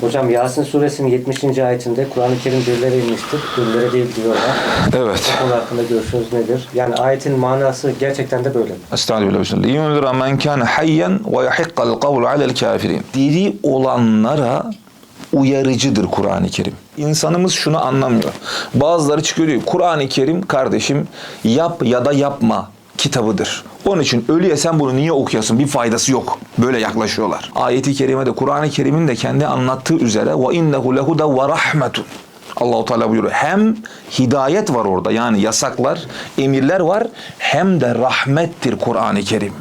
Hocam Yasin suresinin 70. ayetinde Kur'an-ı Kerim birlere inmiştir, birlere değil diyorlar. Evet. Bu konu hakkında görüşünüz nedir? Yani ayetin manası gerçekten de böyle mi? Estağfirullah. bismillah. لِيُنْذِرَ مَنْ كَانَ حَيًّا وَيَحِقَّ الْقَوْلُ عَلَى الْكَافِرِينَ Diri olanlara uyarıcıdır Kur'an-ı Kerim. İnsanımız şunu anlamıyor. Bazıları çıkıyor diyor Kur'an-ı Kerim kardeşim yap ya da yapma kitabıdır. Onun için ölüye sen bunu niye okuyasın? Bir faydası yok. Böyle yaklaşıyorlar. Ayeti kerimede Kur'an-ı Kerim'in de kendi anlattığı üzere ve innehu lehuda ve rahmetun. Allahu Teala buyuruyor. Hem hidayet var orada yani yasaklar, emirler var hem de rahmettir Kur'an-ı Kerim.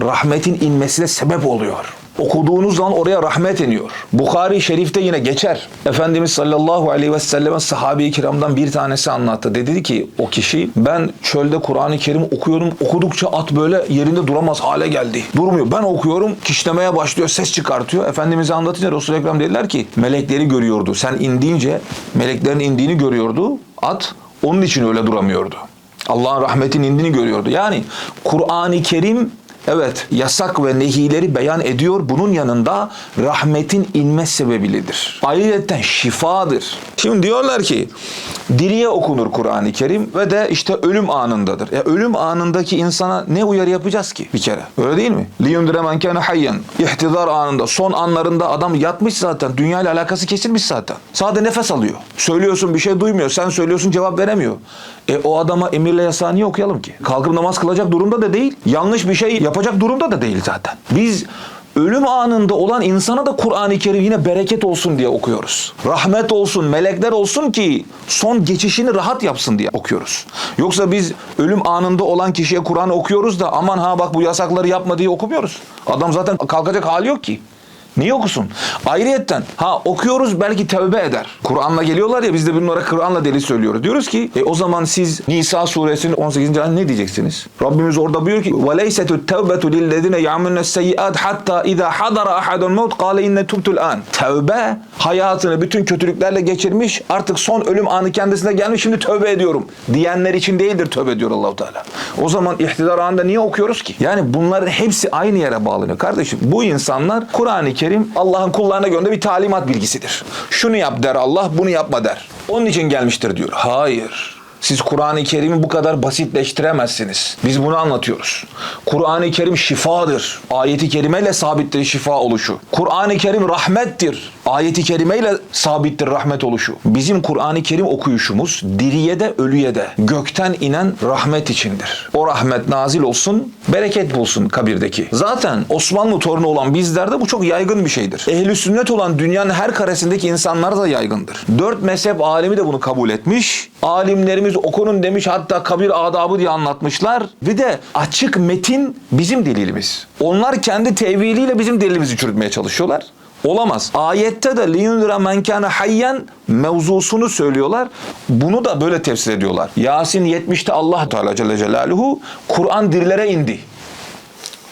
Rahmetin inmesine sebep oluyor. Okuduğunuz zaman oraya rahmet iniyor. Bukhari Şerif'te yine geçer. Efendimiz sallallahu aleyhi ve selleme sahabe-i kiramdan bir tanesi anlattı. Dedi ki o kişi ben çölde Kur'an-ı Kerim okuyorum. Okudukça at böyle yerinde duramaz hale geldi. Durmuyor. Ben okuyorum kişnemeye başlıyor ses çıkartıyor. Efendimiz'e anlatınca Resul-i Ekrem dediler ki melekleri görüyordu. Sen indiğince meleklerin indiğini görüyordu. At onun için öyle duramıyordu. Allah'ın rahmetinin indiğini görüyordu. Yani Kur'an-ı Kerim Evet, yasak ve nehileri beyan ediyor. Bunun yanında rahmetin inme sebebidir. Ayrıca şifadır. Şimdi diyorlar ki diriye okunur Kur'an-ı Kerim ve de işte ölüm anındadır. Ya ölüm anındaki insana ne uyarı yapacağız ki bir kere? Öyle değil mi? Liyundire men kana hayyan. İhtidar anında, son anlarında adam yatmış zaten. Dünya ile alakası kesilmiş zaten. Sadece nefes alıyor. Söylüyorsun bir şey duymuyor. Sen söylüyorsun cevap veremiyor. E o adama emirle yasağı niye okuyalım ki? Kalkıp namaz kılacak durumda da değil. Yanlış bir şey yapacak durumda da değil zaten. Biz ölüm anında olan insana da Kur'an-ı Kerim yine bereket olsun diye okuyoruz. Rahmet olsun, melekler olsun ki son geçişini rahat yapsın diye okuyoruz. Yoksa biz ölüm anında olan kişiye Kur'an okuyoruz da aman ha bak bu yasakları yapma diye okumuyoruz. Adam zaten kalkacak hali yok ki. Niye okusun? Ayrıyetten ha okuyoruz belki tevbe eder. Kur'an'la geliyorlar ya biz de bunlara Kur'an'la deli söylüyoruz. Diyoruz ki e, o zaman siz Nisa suresinin 18. ayet ne diyeceksiniz? Rabbimiz orada buyuruyor ki وَلَيْسَتُ التَّوْبَةُ لِلَّذِينَ يَعْمُلُنَ السَّيِّئَاتِ حَتَّى اِذَا حَضَرَ أَحَدٌ الْمَوْتِ قَالَ اِنَّ تُبْتُ الْآنِ Tevbe hayatını bütün kötülüklerle geçirmiş artık son ölüm anı kendisine gelmiş şimdi tövbe ediyorum diyenler için değildir tövbe diyor Allahu Teala. O zaman ihtidar anında niye okuyoruz ki? Yani bunların hepsi aynı yere bağlanıyor kardeşim. Bu insanlar Kur'an-ı Kerim Allah'ın kullarına gönderdiği bir talimat bilgisidir. Şunu yap der Allah, bunu yapma der. Onun için gelmiştir diyor. Hayır. Siz Kur'an-ı Kerim'i bu kadar basitleştiremezsiniz. Biz bunu anlatıyoruz. Kur'an-ı Kerim şifadır. Ayeti kerimeyle sabittir şifa oluşu. Kur'an-ı Kerim rahmettir. Ayeti kerimeyle sabittir rahmet oluşu. Bizim Kur'an-ı Kerim okuyuşumuz diriye de ölüye de gökten inen rahmet içindir. O rahmet nazil olsun, bereket bulsun kabirdeki. Zaten Osmanlı torunu olan bizlerde bu çok yaygın bir şeydir. Ehli sünnet olan dünyanın her karesindeki insanlar da yaygındır. Dört mezhep alimi de bunu kabul etmiş. Alimlerimiz okunun demiş hatta kabir adabı diye anlatmışlar. Ve de açık metin bizim delilimiz. Onlar kendi teviliyle bizim delilimizi çürütmeye çalışıyorlar. Olamaz. Ayette de liyundira men kana hayyan mevzusunu söylüyorlar. Bunu da böyle tefsir ediyorlar. Yasin 70'te Allah Teala Celle Celaluhu Kur'an dirilere indi.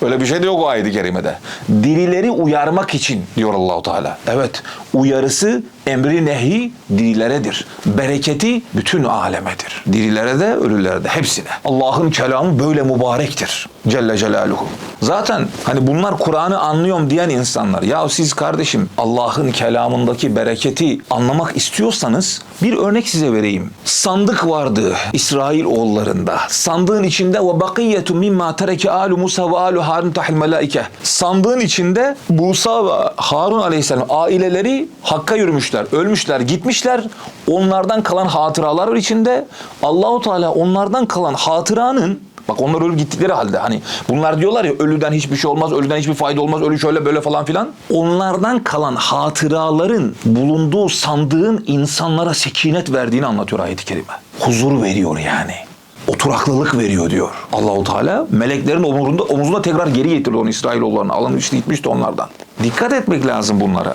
Öyle bir şey de yok o ayet-i kerimede. Dirileri uyarmak için diyor Allahu Teala. Evet, uyarısı emri nehi dirileredir. Bereketi bütün alemedir. Dirilere de ölülere de hepsine. Allah'ın kelamı böyle mübarektir. Celle Celaluhu. Zaten hani bunlar Kur'an'ı anlıyorum diyen insanlar. Ya siz kardeşim Allah'ın kelamındaki bereketi anlamak istiyorsanız bir örnek size vereyim. Sandık vardı İsrail oğullarında. Sandığın içinde ve bakiyetu mimma tereke alu Musa ve alu Harun tahil melaike. Sandığın içinde Musa ve Harun aleyhisselam aileleri Hakk'a yürümüşler, ölmüşler, gitmişler. Onlardan kalan hatıralar içinde. Allahu Teala onlardan kalan hatıranın Bak onlar ölüp gittikleri halde hani bunlar diyorlar ya ölüden hiçbir şey olmaz, ölüden hiçbir fayda olmaz, ölü şöyle böyle falan filan. Onlardan kalan hatıraların bulunduğu sandığın insanlara sekinet verdiğini anlatıyor ayet-i kerime. Huzur veriyor yani. Oturaklılık veriyor diyor Allahu Teala. Meleklerin omurunda, omuzuna tekrar geri getirdi onu İsrailoğullarına. Alınmıştı gitmişti onlardan. Dikkat etmek lazım bunlara.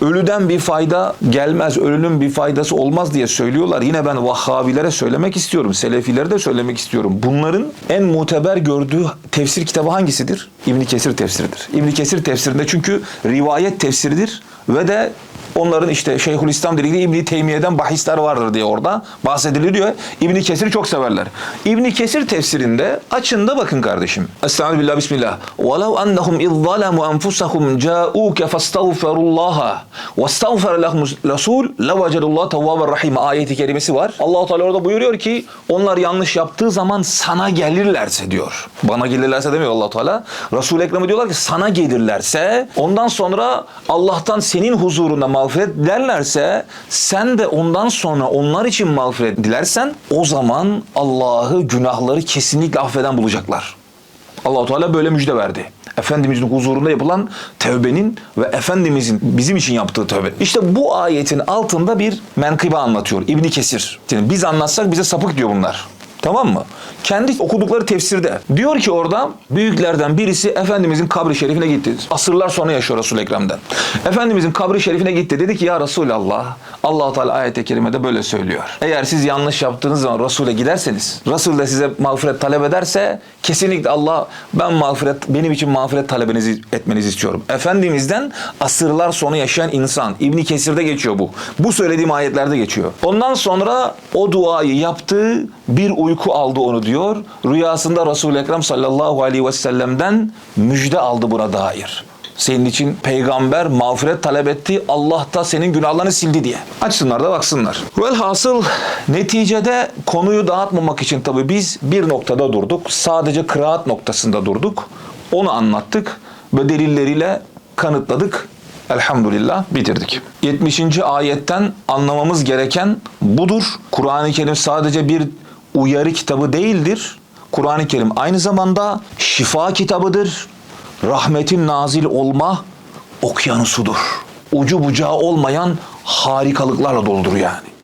Ölüden bir fayda gelmez, ölünün bir faydası olmaz diye söylüyorlar. Yine ben Vahhabilere söylemek istiyorum, Selefilere de söylemek istiyorum. Bunların en muteber gördüğü tefsir kitabı hangisidir? İbn Kesir tefsiridir. İbn Kesir tefsirinde çünkü rivayet tefsiridir ve de Onların işte Şeyhülislam dedikleri İbni Teymiye'den bahisler vardır diye orada bahsediliyor diyor. İbni Kesir'i çok severler. İbni Kesir tefsirinde açında bakın kardeşim. Estaizu billah bismillah. وَلَوْ أَنَّهُمْ اِذْ ظَلَمُوا أَنفُسَهُمْ جَاءُوكَ فَاسْتَغْفَرُوا اللّٰهَ وَاسْتَغْفَرَ لَهُمُ الرَّسُولُ لَوَجَدُ اللّٰهَ تَوَّابًا رَحِيمًا ayeti kerimesi var. allah Teala orada buyuruyor ki onlar yanlış yaptığı zaman sana gelirlerse diyor. Bana gelirlerse demiyor allah Teala. Resul-i Ekrem'e diyorlar ki sana gelirlerse ondan sonra Allah'tan senin huzurunda mağfiret dilerlerse sen de ondan sonra onlar için mağfiret dilersen o zaman Allah'ı günahları kesinlikle affeden bulacaklar. allah Teala böyle müjde verdi. Efendimizin huzurunda yapılan tevbenin ve Efendimizin bizim için yaptığı tövbe. İşte bu ayetin altında bir menkıbe anlatıyor İbni Kesir. Yani biz anlatsak bize sapık diyor bunlar. Tamam mı? Kendi okudukları tefsirde. Diyor ki orada büyüklerden birisi Efendimizin kabri şerifine gitti. Asırlar sonra yaşıyor Resul-i Ekrem'den. Efendimizin kabri şerifine gitti. Dedi ki ya Resulallah allah Teala ayet-i kerimede böyle söylüyor. Eğer siz yanlış yaptığınız zaman Resul'e giderseniz Resul de size mağfiret talep ederse kesinlikle Allah ben mağfiret benim için mağfiret talebinizi etmenizi istiyorum. Efendimizden asırlar sonra yaşayan insan. İbni Kesir'de geçiyor bu. Bu söylediğim ayetlerde geçiyor. Ondan sonra o duayı yaptı bir uyku aldı onu diyor. Rüyasında Resul-i Ekrem sallallahu aleyhi ve sellem'den müjde aldı buna dair. Senin için peygamber mağfiret talep etti. Allah da senin günahlarını sildi diye. Açsınlar da baksınlar. Velhasıl neticede konuyu dağıtmamak için tabii biz bir noktada durduk. Sadece kıraat noktasında durduk. Onu anlattık ve delilleriyle kanıtladık. Elhamdülillah bitirdik. 70. ayetten anlamamız gereken budur. Kur'an-ı Kerim sadece bir uyarı kitabı değildir. Kur'an-ı Kerim aynı zamanda şifa kitabıdır. Rahmetin nazil olma okyanusudur. Ucu bucağı olmayan harikalıklarla doludur yani.